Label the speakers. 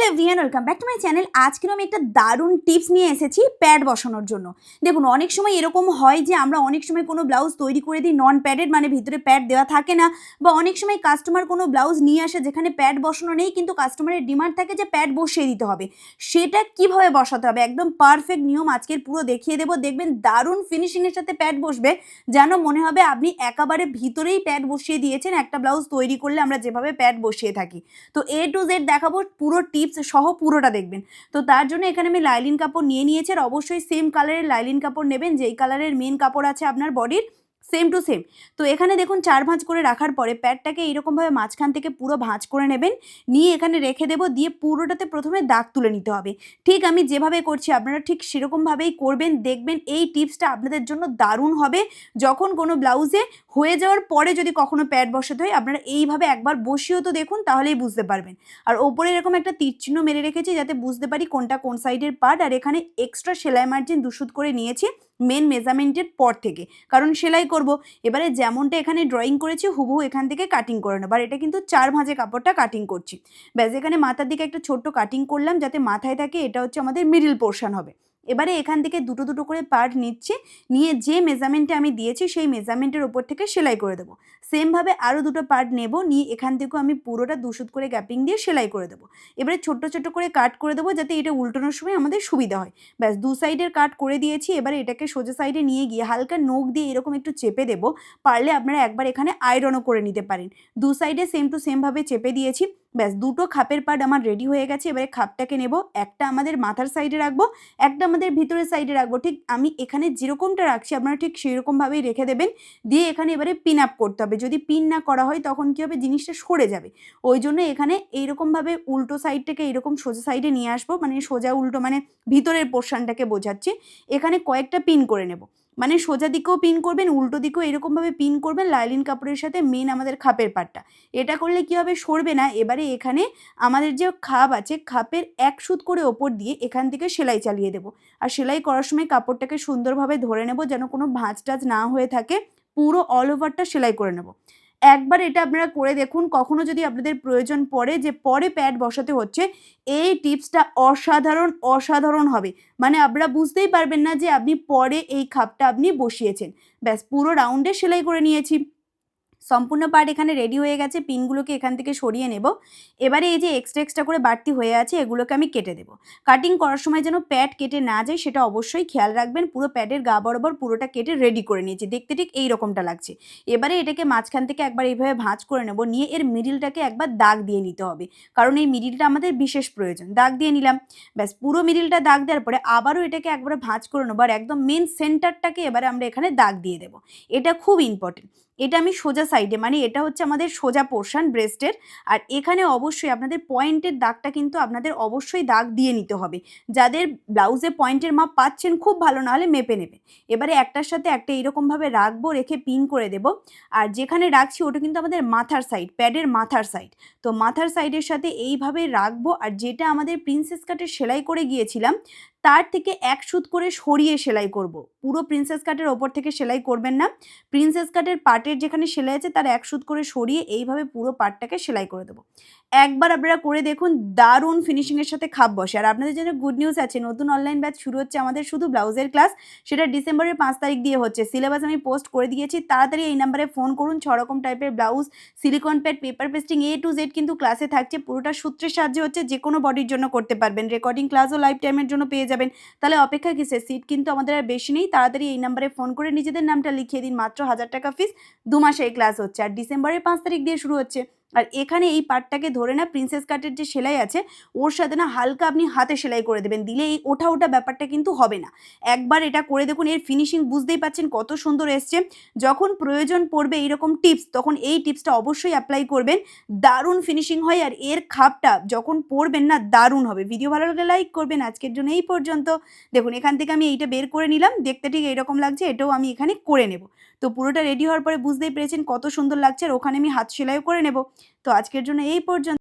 Speaker 1: Hello everyone welcome back to my channel আজকের আমি একটা দারুণ টিপস নিয়ে এসেছি প্যাড বসানোর জন্য। দেখুন, অনেক সময় এরকম হয় যে আমরা অনেক সময় কোনো ব্লাউজ তৈরি করে দিই নন প্যাডেড মানে ভিতরে প্যাড দেওয়া থাকে না, বা অনেক সময় কাস্টমার কোনো ব্লাউজ নিয়ে আসে যেখানে প্যাড বসানো নেই, কিন্তু কাস্টমারের ডিমান্ড থাকে যে প্যাড বসিয়ে দিতে হবে। সেটা কীভাবে বসাতে হবে? একদম পারফেক্ট নিয়ম আজকের পুরো দেখিয়ে দেবো। দেখবেন, দারুণ ফিনিশিংয়ের সাথে প্যাড বসবে, যেন মনে হবে আপনি একেবারে ভিতরেই প্যাড বসিয়ে দিয়েছেন, একটা ব্লাউজ তৈরি করলে আমরা যেভাবে প্যাড বসিয়ে থাকি। তো এ টু জেড দেখাবো পুরো টিপস সহ পুরোটা দেখবেন। তো তার জন্য এখানে আমি লাইলিন কাপড় নিয়ে নিয়েছি আর অবশ্যই সেম কালারের লাইলিন কাপড় নেবেন, যেই কালারের মেন কাপড় আছে আপনার বডির সেম টু সেম তো এখানে দেখুন চার ভাঁজ করে রাখার পরে প্যাডটাকে এইরকমভাবে মাঝখান থেকে পুরো ভাঁজ করে নেবেন। নিয়ে এখানে রেখে দেবো, দিয়ে পুরোটাতে প্রথমে দাগ তুলে নিতে হবে। ঠিক আমি যেভাবে করছি আপনারা ঠিক সেরকমভাবেই করবেন, দেখবেন এই টিপসটা আপনাদের জন্য দারুণ হবে। যখন কোনো ব্লাউজে হয়ে যাওয়ার পরে যদি কখনো প্যাড বসাতে হয়, আপনারা এইভাবে একবার বসিয়েও তো দেখুন, তাহলেই বুঝতে পারবেন। আর ওপরে এরকম একটা তীর চিহ্ন মেরে রেখেছি, যাতে বুঝতে পারি কোনটা কোন সাইডের পার্ট আর এখানে এক্সট্রা সেলাই মার্জিন দুশুদ করে নিয়েছি। মেন মেজারমেন্টের পর থেকে। কারণ সেলাই করব, এবারে যেমনটা এখানে ড্রয়িং করেছি, হুবহু এখান থেকে কাটিং করে নেব। আর এটা কিন্তু চার ভাঁজে কাপড়টা কাটিং করছি। ব্যাস, এখানে মাথার দিকে একটা ছোট্ট কাটিং করলাম, যাতে মাথায় থাকে, এটা হচ্ছে আমাদের মিডিল পোর্শন হবে। এবারে এখান থেকে দুটো দুটো করে পার্ট নিচ্ছে, নিয়ে যে মেজারমেন্টে আমি দিয়েছি সেই মেজারমেন্টের ওপর থেকে সেলাই করে দেবো। সেমভাবে আরও দুটো পার্ট নেব, নিয়ে এখান থেকেও আমি পুরোটা দুশুদ করে গ্যাপিং দিয়ে সেলাই করে দেবো। এবারে ছোট্ট ছোট্ট করে কাট করে দেবো যাতে এটা উল্টানোর সময় আমাদের সুবিধা হয়। ব্যাস, দু সাইডের কাট করে দিয়েছি, এবারে এটাকে সোজা সাইডে নিয়ে গিয়ে হালকা নোক দিয়ে এরকম একটু চেপে দেবো, পারলে আপনারা একবার এখানে আয়রনও করে নিতে পারেন। দু সাইডে সেম টু সেমভাবে চেপে দিয়েছি। ব্যাস, দুটো খাপের পার্ট আমার রেডি হয়ে গেছে, এবারে খাপটাকে নেব, একটা আমাদের মাথার সাইডে রাখব, একটা আমাদের ভিতরের সাইডে রাখব। ঠিক আমি এখানে যেরকমটা রাখছি, আপনারা ঠিক সেরকমভাবেই রেখে দেবেন, দিয়ে এখানে এবারে পিন আপ করতে হবে। যদি পিন না করা হয়, তখন কী হবে? জিনিসটা সরে যাবে। ওই জন্য এখানে এইরকমভাবে উল্টো সাইডটাকে এইরকম সোজা সাইডে নিয়ে আসব মানে সোজা উল্টো মানে ভিতরের পোর্শনটাকে বোঝাচ্ছি। এখানে কয়েকটা পিন করে নেব। মানে সোজা দিকেও পিন করবেন, উল্টো দিকেও এরকমভাবে পিন করবেন, লাইলিন কাপড়ের সাথে মেন আমাদের খাপের পাটটা। এটা করলে কি হবে? সরবে না। এবারে এখানে আমাদের যে খাপ আছে, খাপের এক সুত করে ওপর দিয়ে এখান থেকে সেলাই চালিয়ে দেবো। আর সেলাই করার সময় কাপড়টাকে সুন্দরভাবে ধরে নেব, যেন কোনো ভাঁজ টাজ না হয়ে থাকে। পুরো অল ওভারটা সেলাই করে নেব। একবার এটা আপনারা করে দেখুন। কখনো যদি আপনাদের প্রয়োজন পড়ে যে পরে প্যাড বসাতে হচ্ছে, এই টিপসটা অসাধারণ অসাধারণ হবে। মানে আপনারা বুঝতেই পারবেন না যে আপনি পরে এই খাপটা আপনি বসিয়েছেন। ব্যাস, পুরো রাউন্ডে সেলাই করে নিয়েছি। সম্পূর্ণ পার্ট এখানে রেডি হয়ে গেছে পিনগুলোকে এখান থেকে সরিয়ে নেব। এবারে এই যে এক্সট্রা এক্সট্রা করে বাড়তি হয়ে আছে, এগুলোকে আমি কেটে দেবো। কাটিং করার সময় যেন প্যাড কেটে না যায়, সেটা অবশ্যই খেয়াল রাখবেন। পুরো প্যাডের গা বরাবর পুরোটা কেটে রেডি করে নিয়েছি। দেখতে ঠিক এই রকমটা লাগছে। এবারে এটাকে মাঝখান থেকে একবার এইভাবে ভাঁজ করে নেব। নিয়ে এর মিডিলটাকে একবার দাগ দিয়ে নিতে হবে। কারণ এই মিডিলটা আমাদের বিশেষ প্রয়োজন। দাগ দিয়ে নিলাম। ব্যাস, পুরো মিডিলটা দাগ দেওয়ার পরে আবারও এটাকে একবার ভাঁজ করে নেব আর একদম মেন সেন্টারটাকে এবারে আমরা এখানে দাগ দিয়ে দেবো। এটা খুব ইম্পর্টেন্ট এটা আমি সোজা মানে এটা হচ্ছে আমাদের সোজা পোর্শন ব্রেস্টের আর এখানে অবশ্যই আপনাদের পয়েন্টের দাগটা কিন্তু আপনাদের অবশ্যই দাগ দিয়ে নিতে হবে। যাদের ব্লাউজে পয়েন্টের মাপ পাচ্ছেন, খুব ভালো না হলে মেপে নেবে। এবারে একটার সাথে একটা এইরকমভাবে রাখব, রেখে পিন করে দেব। আর যেখানে রাখছি, ওটা কিন্তু আমাদের মাথার সাইড প্যাডের মাথার সাইড তো মাথার সাইডের সাথে এইভাবে রাখব, আর যেটা আমাদের প্রিন্সেস কাটের সেলাই করে গিয়েছিলাম তার থেকে এক সুত করে সরিয়ে সেলাই করব। পুরো প্রিন্সেস কাটের ওপর থেকে সেলাই করবেন না প্রিন্সেস কাটের পার্টের যেখানে সেলাই আছে, তার এক সুত করে সরিয়ে এইভাবে পুরো পার্টটাকে সেলাই করে দেবো একবার আপনারা করে দেখুন, দারুণ ফিনিশিংয়ের সাথে খাপ বসে। আর আপনাদের জন্য গুড নিউজ আছে, নতুন অনলাইন ব্যাচ শুরু হচ্ছে আমাদের শুধু ব্লাউজের ক্লাস সেটা ডিসেম্বরের পাঁচ তারিখ দিয়ে হচ্ছে। সিলেবাস আমি পোস্ট করে দিয়েছি। তাড়াতাড়ি এই নাম্বারে ফোন করুন ছ রকম টাইপের blouse silicone pad paper pasting A to Z কিন্তু ক্লাসে থাকছে। পুরোটা সূত্রের সাহায্যে হচ্ছে যে কোনো বডির জন্য করতে পারবেন। রেকর্ডিং ক্লাসও লাইফ টাইমের জন্য পেয়ে যাবেন। তাহলে অপেক্ষা কিসে সিট কিন্তু আমাদের আর বেশি নেই। তাড়াতাড়ি এই নাম্বারে ফোন করে নিজেদের নামটা লিখিয়ে দিন। মাত্র হাজার টাকা ফিস দু মাসে এই ক্লাস হচ্ছে। আর ডিসেম্বরের পাঁচ তারিখ দিয়ে শুরু হচ্ছে। আর এখানে এই পার্টটাকে ধরে না প্রিন্সেস কাটের যে সেলাই আছে, ওর সাথে না হালকা আপনি হাতে সেলাই করে দেবেন। দিলে এই ওঠা ওঠা ব্যাপারটা কিন্তু হবে না। একবার এটা করে দেখুন, এর ফিনিশিং বুঝতেই পাচ্ছেন কত সুন্দর এসছে। যখন প্রয়োজন পড়বে এইরকম টিপস তখন এই টিপসটা অবশ্যই অ্যাপ্লাই করবেন। দারুণ ফিনিশিং হয় আর এর খাপটা যখন পরবেন না, দারুণ হবে। ভিডিও ভালো লাগলে লাইক করবেন। আজকের জন্য এই পর্যন্ত। দেখুন, এখান থেকে আমি এইটা বের করে নিলাম। দেখতে ঠিক এইরকম লাগছে, এটাও আমি এখানে করে নেব। তো পুরোটা রেডি হওয়ার পরে বুঝতেই পেরেছেন কত সুন্দর লাগছে আর ওখানে আমি হাত সেলাইও করে নেব। তো আজকের জন্য এই পর্যন্ত।